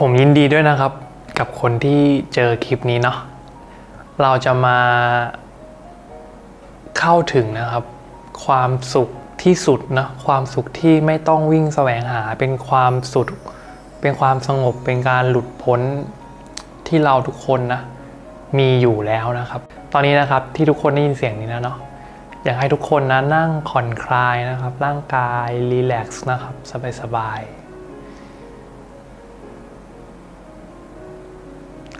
ผมยินดีด้วยนะครับกับคนที่เจอคลิปนี้เนาะเราจะมาเข้าถึงนะครับ ความสุขที่สุดนะความสุขที่ไม่ต้องวิ่งแสวงหาเป็นความสุขเป็นความสงบเป็นการหลุดพ้นที่เราทุกคนนะมีอยู่แล้วนะครับ ตอนนี้นะครับที่ทุกคนได้ยินเสียงนี้นะเนาะอยากให้ทุกคนนะนั่งผ่อนคลายนะครับ ร่างกายรีแลกซ์นะครับ สบายๆ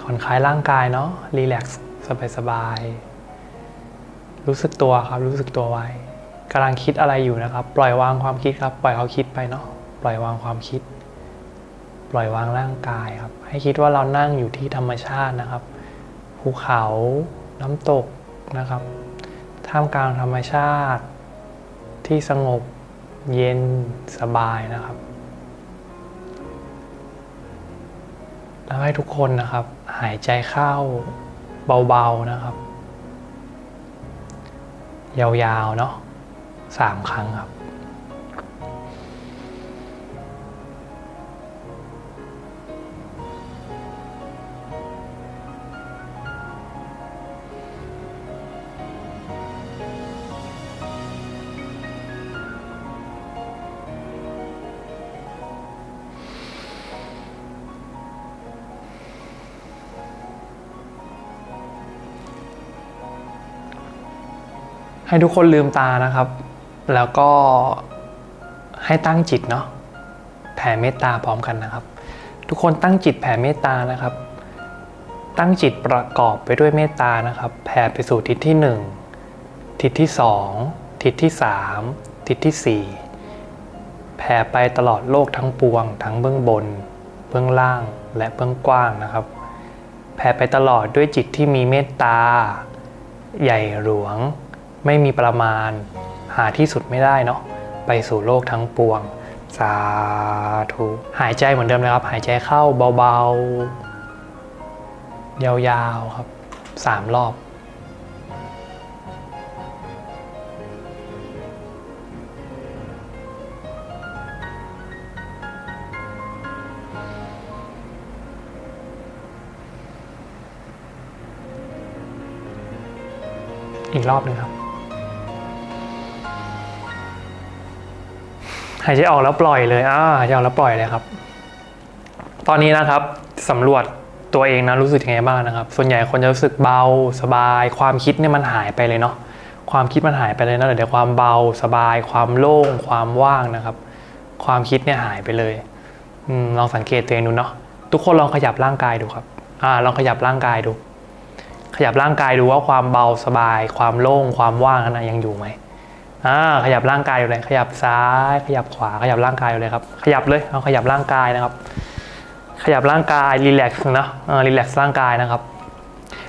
ผ่อนคลายร่างกายเนาะรีแลกซ์สบายๆรู้สึกตัวครับรู้สึกตัวไว้กำลังคิดอะไรอยู่นะครับ ปล่อยวางความคิดครับ ปล่อยเขาคิดไปเนาะปล่อยวางความคิด ปล่อยวางร่างกายครับ ให้คิดว่าเรานั่งอยู่ที่ธรรมชาตินะครับภูเขาน้ำตกนะครับ ท่ามกลางธรรมชาติที่สงบเย็นสบายนะครับ ให้ทุกคนนะครับ หายใจเข้าเบาๆนะครับ ยาวๆเนาะสามครั้งครับ ให้ทุกคนลืมตานะครับ แล้วก็ให้ตั้งจิตเนาะแผ่เมตตาพร้อมกันนะครับ ทุกคนตั้งจิตแผ่เมตตานะครับ ตั้งจิตประกอบไปด้วยเมตตานะครับ แผ่ไปสู่ทิศที่หนึ่งทิศที่สองทิศที่สามทิศที่สี่แผ่ไปตลอดโลกทั้งปวง ทั้งเบื้องบน เบื้องล่างและเบื้องกว้างนะครับ แผ่ไปตลอดด้วยจิตที่มีเมตตา ใหญ่หลวง ไม่มีประมาณ หาที่สุดไม่ได้เนาะไปสู่โลกทั้งปวง สาธุหายใจเหมือนเดิมนะครับ หายใจเข้าเบาๆ ยาวๆครับสามรอบอีกรอบหนึ่งครับ หายใจออกแล้วปล่อยเลยอ่าหายใจออกแล้วปล่อยเลยครับ ตอนนี้นะครับสำรวจตัวเองนะรู้สึกยังไงบ้างนะครับ ส่วนใหญ่คนจะรู้สึกเบาสบาย ความคิดเนี่ยมันหายไปเลยเนาะความคิดมันหายไปเลยนะเดี๋ยวความเบาสบาย ความโล่ง ความว่างนะครับ ความคิดเนี่ยหายไปเลยอมลองสังเกตตัวเองดูเนาะทุกคนลองขยับร่างกายดูครับอ่าลองขยับร่างกายดู ขยับร่างกายดูว่าความเบาสบาย ความโล่ง ความว่างนั้นนะยังอยู่ไหม อ่าขยับร่างกายดูเลย ขยับซ้าย ขยับขวา ขยับร่างกายดูเลยครับ ขยับเลย เอาขยับร่างกายนะครับ ขยับร่างกาย รีแลกซ์นะเออรีแลกซ์ร่างกายนะครับ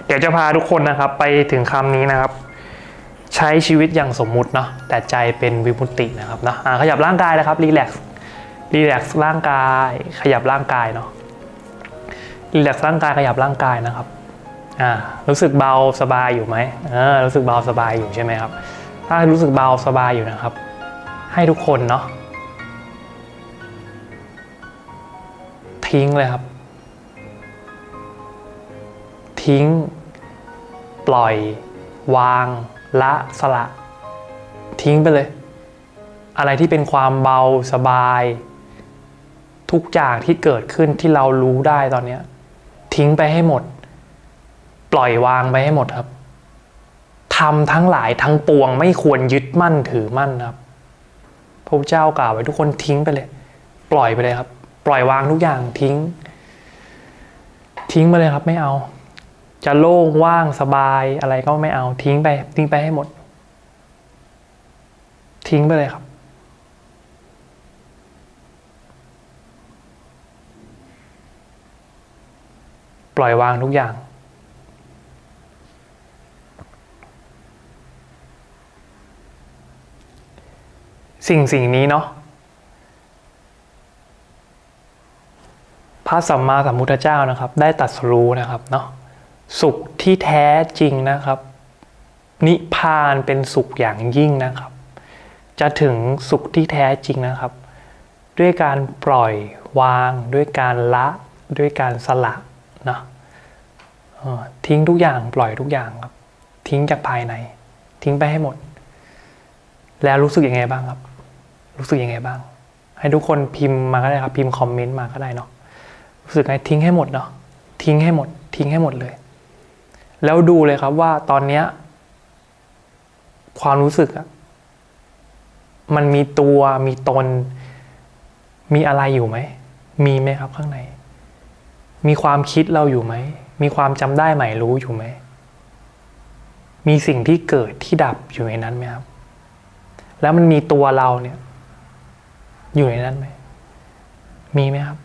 เดี๋ยวจะพาทุกคนนะครับ ไปถึงคำนี้นะครับ ใช้ชีวิตอย่างสมมุติเนาะ แต่ใจเป็นวิมุตตินะครับนะอ่าขยับร่างกายนะครับ รีแลกซ์ รีแลกซ์ร่างกาย ขยับร่างกายเนาะ รีแลกซ์ร่างกาย ขยับร่างกายนะครับ อ่า รู้สึกเบาสบายอยู่ไหมเออรู้สึกเบาสบายอยู่ใช่ไหมครับ ถ้ารู้สึกเบาสบายอยู่นะครับ ให้ทุกคนเนาะทิ้งเลยครับ ทิ้ง ปล่อย วาง ละสละ ทิ้งไปเลย อะไรที่เป็นความเบาสบาย ทุกอย่างที่เกิดขึ้นที่เรารู้ได้ตอนนี้ทิ้งไปให้หมด ปล่อยวางไปให้หมดครับ ทำทั้งหลายทั้งปวงไม่ควรยึดมั่นถือมั่นครับ พระพุทธเจ้ากล่าวไว้ทุกคนทิ้งไปเลย ปล่อยไปเลยครับ ปล่อยวางทุกอย่างทิ้ง ทิ้งไปเลยครับไม่เอา จะโล่งว่างสบายอะไรก็ไม่เอาทิ้งไป ทิ้งไปให้หมด ทิ้งไปเลยครับปล่อยวางทุกอย่าง สิ่งสิ่งนี้เนาะพระสัมมาสัมพุทธเจ้านะครับ ได้ตรัสรู้นะครับเนาะสุขที่แท้จริงนะครับ นิพพานเป็นสุขอย่างยิ่งนะครับ จะถึงสุขที่แท้จริงนะครับ ด้วยการปล่อยวางด้วยการละด้วยการสละนะทิ้งทุกอย่างปล่อยทุกอย่างครับ ทิ้งจากภายใน ทิ้งไปให้หมด แล้วรู้สึกยังไงบ้างครับ รู้สึกยังไงบ้าง ให้ทุกคนพิมพ์มาก็ได้ครับ พิมพ์คอมเมนต์มาก็ได้เนาะรู้สึกไงทิ้งให้หมดเนาะทิ้งให้หมด ทิ้งให้หมดเลย แล้วดูเลยครับว่าตอนเนี้ยความรู้สึกอะมันมีตัวมีตน มีอะไรอยู่ไหม มีไหมครับข้างใน มีความคิดเราอยู่ไหม มีความจำได้ใหม่รู้อยู่ไหม มีสิ่งที่เกิดที่ดับอยู่ในนั้นไหมครับ แล้วมันมีตัวเราเนี่ย อยู่ในนั้นไหม มีไหมครับ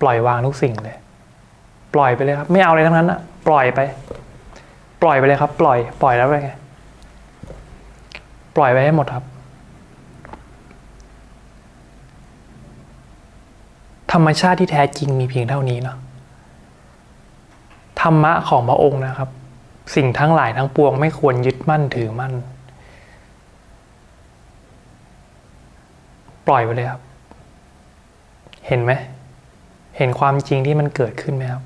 ปล่อยวางทุกสิ่งเลย ปล่อยไปเลยครับ ไม่เอาอะไรทั้งนั้นอะปล่อยไป ปล่อยไปเลยครับ ปล่อย ปล่อยแล้วไปไง ปล่อยไปให้หมดครับ ธรรมชาติที่แท้จริงมีเพียงเท่านี้เนาะ ธรรมะของพระองค์นะครับ สิ่งทั้งหลายทั้งปวงไม่ควรยึดมั่นถือมั่น ล่อยไปเลยครับ เห็นไหม เห็นความจริงที่มันเกิดขึ้นไหมครับ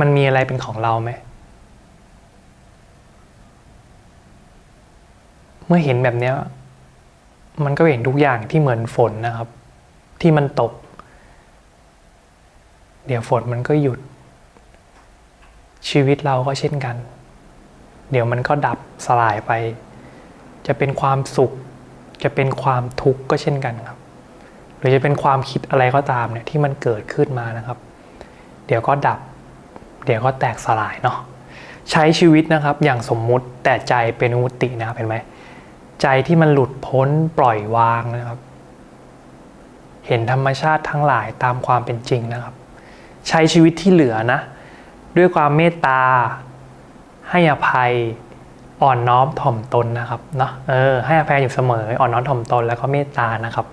มันมีอะไรเป็นของเราไหม เมื่อเห็นแบบเนี้ยมันก็เห็นทุกอย่างที่เหมือนฝนนะครับ ที่มันตก เดี๋ยวฝนมันก็หยุด ชีวิตเราก็เช่นกัน เดี๋ยวมันก็ดับสลายไป จะเป็นความสุข จะเป็นความทุกข์ก็เช่นกันครับ หรือจะเป็นความคิดอะไรก็ตามเนี่ยที่มันเกิดขึ้นมานะครับ เดี๋ยวก็ดับ เดี๋ยวก็แตกสลายเนาะใช้ชีวิตนะครับอย่างสมมุติแต่ใจเป็นมุตินะครับเห็นไหมใจที่มันหลุดพ้นปล่อยวางนะครับ เห็นธรรมชาติทั้งหลายตามความเป็นจริงนะครับ ใช้ชีวิตที่เหลือนะ ด้วยความเมตตาให้อภัย อ่อนน้อมถ่อมตนนะครับเนาะเออให้อภัยอยู่เสมออ่อนน้อมถ่อมตนแล้วก็เมตตานะครับ